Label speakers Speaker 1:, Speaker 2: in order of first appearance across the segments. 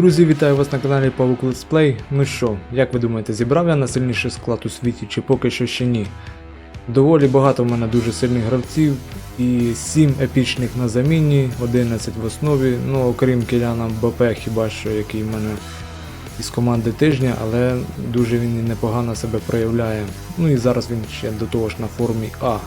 Speaker 1: Друзі, вітаю вас на каналі Павук Летсплей. Ну що, як ви думаєте, зібрав я найсильніший склад у світі чи поки що ще ні? Доволі багато в мене дуже сильних гравців і 7 епічних на заміні, 11 в основі, ну окрім Кіляна Мбапе, хіба що який в мене із команди тижня, але дуже він непогано себе проявляє. Ну і зараз він ще до того ж на формі А.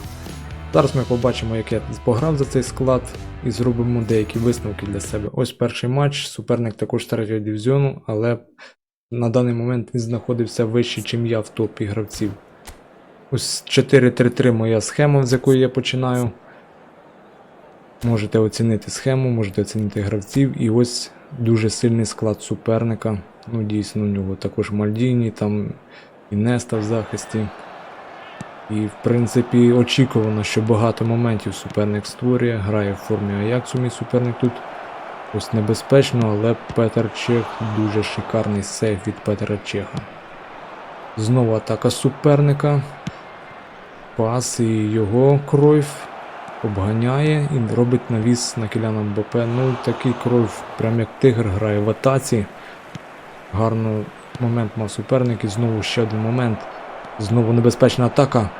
Speaker 1: Зараз ми побачимо, як я пограв за цей склад і зробимо деякі висновки для себе. Ось перший матч. Суперник також третього дивізіону, але на даний момент він знаходився вище, ніж я в топі гравців. Ось 4-3-3 моя схема, з якої я починаю. Можете оцінити схему, можете оцінити гравців. І ось дуже сильний склад суперника. Ну, дійсно, у нього також Мальдіні, там і Неста в захисті. І, в принципі, очікувано, що багато моментів суперник створює, грає в формі Аяксу, мій суперник тут. Ось небезпечно, але Петер Чех дуже шикарний сейф від Петера Чеха. Знову атака суперника. Пас і його кройф обганяє і робить навіс на Кіляна Мбапе. Ну, такий кройф, прям як тигр грає в атаці. Гарно момент мав суперник і знову ще один момент. Знову небезпечна атака.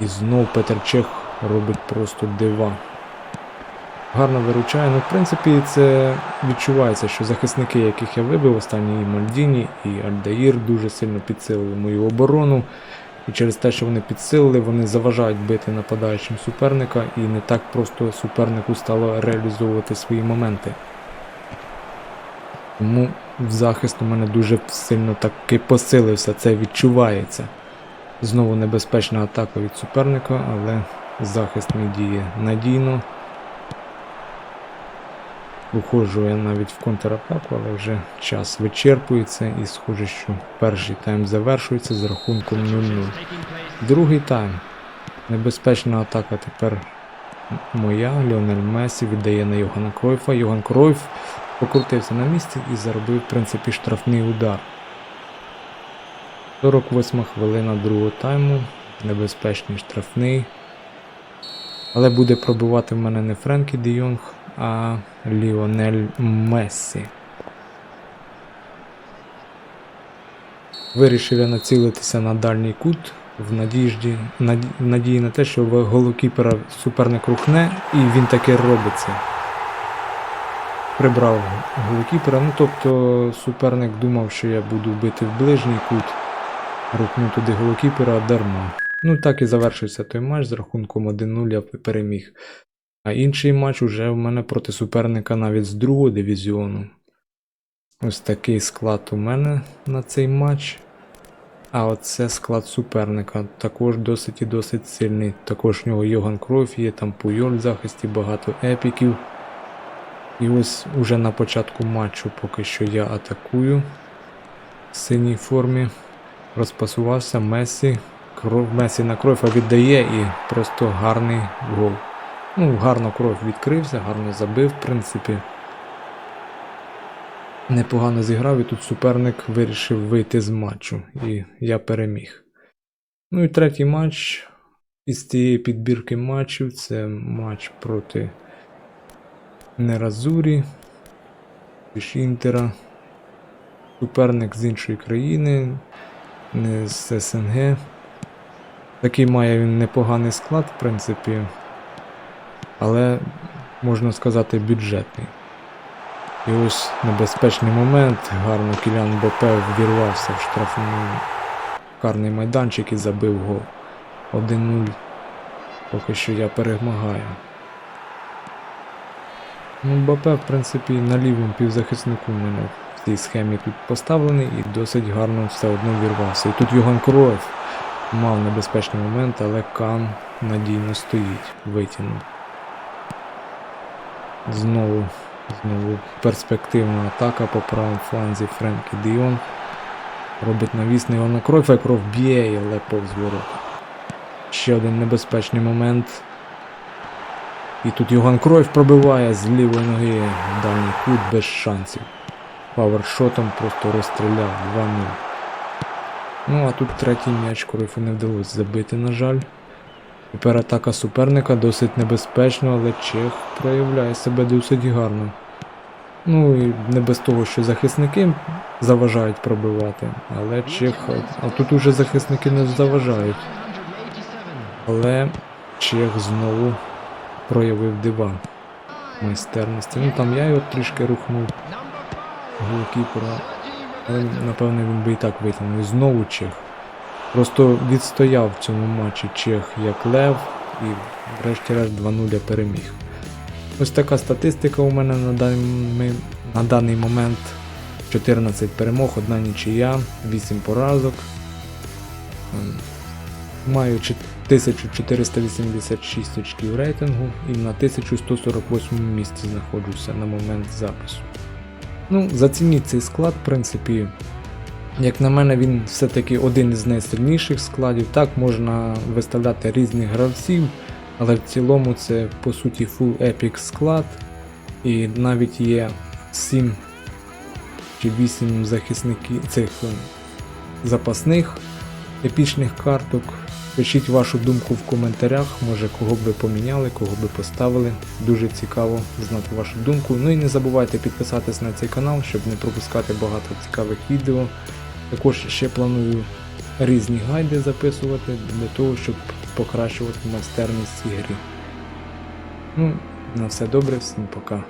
Speaker 1: І знову Петер Чех робить просто дива. Гарно виручає. Ну, в принципі, це відчувається, що захисники, яких я вибив, останній і Мальдіні, і Альдаїр дуже сильно підсилили мою оборону. І через те, що вони підсилили, вони заважають бити нападаючим суперника, і не так просто супернику стало реалізовувати свої моменти. Тому захист у мене дуже сильно таки посилився, це відчувається. Знову небезпечна атака від суперника, але захист не діє надійно. Уходжу я навіть в контратаку, але вже час вичерпується і схоже, що перший тайм завершується з рахунком 0-0. Другий тайм. Небезпечна атака тепер моя. Ліонель Месі віддає на Йогана Кройфа. Йоган Кройф покрутився на місці і заробив, в принципі, штрафний удар. 48 хвилина другого тайму. Небезпечний штрафний. Але буде пробивати в мене не Френкі Де Йонг, а Ліонель Мессі. Вирішив я націлитися на дальній кут в надіжді, наді- надії на те, що голокіпера суперник рухне, і він таки робить це. Прибрав голокіпера, ну тобто суперник думав, що я буду бити в ближній кут, рухнув туди голокіпера дарма. Ну так і завершився той матч з рахунком 1-0 я переміг. А інший матч уже в мене проти суперника навіть з другого дивізіону. Ось такий склад у мене на цей матч. А оце склад суперника. Також досить і досить сильний. Також в нього Йоган Кройф є, там Пуйоль в захисті, багато епіків. І ось уже на початку матчу поки що я атакую в синій формі. Розпасувався Месі. Кров Месі на Кройфа віддає і просто гарний гол. Ну, гарно кров відкрився, гарно забив, в принципі. Непогано зіграв, і тут суперник вирішив вийти з матчу, і я переміг. Ну і третій матч із цієї підбірки матчів це матч проти Неразурі, Інтера. Суперник з іншої країни, не з СНГ. Такий має він непоганий склад, в принципі але можна сказати бюджетний. І ось небезпечний момент, гарно Кілян Бопе ввірвався в штрафний карний майданчик і забив гол. 1-0. Поки що я перемагаю. Ну, Бапе, в принципі, на лівому півзахиснику в мене в цій схемі тут поставлений і досить гарно все одно вірвався. І тут Йоган Кроєв мав небезпечний момент, але Кан надійно стоїть, витягнув. Знову, знову перспективна атака по правому фланзі Френкі Діон. Робить навіс на Івана Кройфа, кров б'є, але повз ворота. Ще один небезпечний момент. І тут Йоган Кройф пробиває з лівої ноги в дальній кут без шансів. Павершотом просто розстріляв 2-0. Ну а тут третій м'яч Кройфу не вдалося забити, на жаль. Тепер атака суперника досить небезпечна, але Чех проявляє себе досить гарно. Ну і не без того, що захисники заважають пробивати, але Чех. А тут уже захисники не заважають. Але Чех знову проявив дива майстерності. Ну там я його трішки рухнув голкіпера. Але напевно він би і так витягнув. Знову Чех. Просто відстояв в цьому матчі Чех як Лев і врешті-решт 2-0 переміг. Ось така статистика у мене на даний, на даний момент. 14 перемог, одна нічия, 8 поразок. Ем, Маю 1486 очків рейтингу і на 1148 місці знаходжуся на момент запису. Ну, зацініть цей склад, в принципі, як на мене, він все-таки один із найсильніших складів. Так, можна виставляти різних гравців, але в цілому це по суті full epic склад. І навіть є 7 чи 8 захисників цих е, запасних епічних карток. Пишіть вашу думку в коментарях, може кого б ви поміняли, кого би поставили. Дуже цікаво знати вашу думку. Ну і не забувайте підписатись на цей канал, щоб не пропускати багато цікавих відео. Також ще планую різні гайди записувати для того, щоб покращувати майстерність цій грі. Ну, на все добре, всім пока.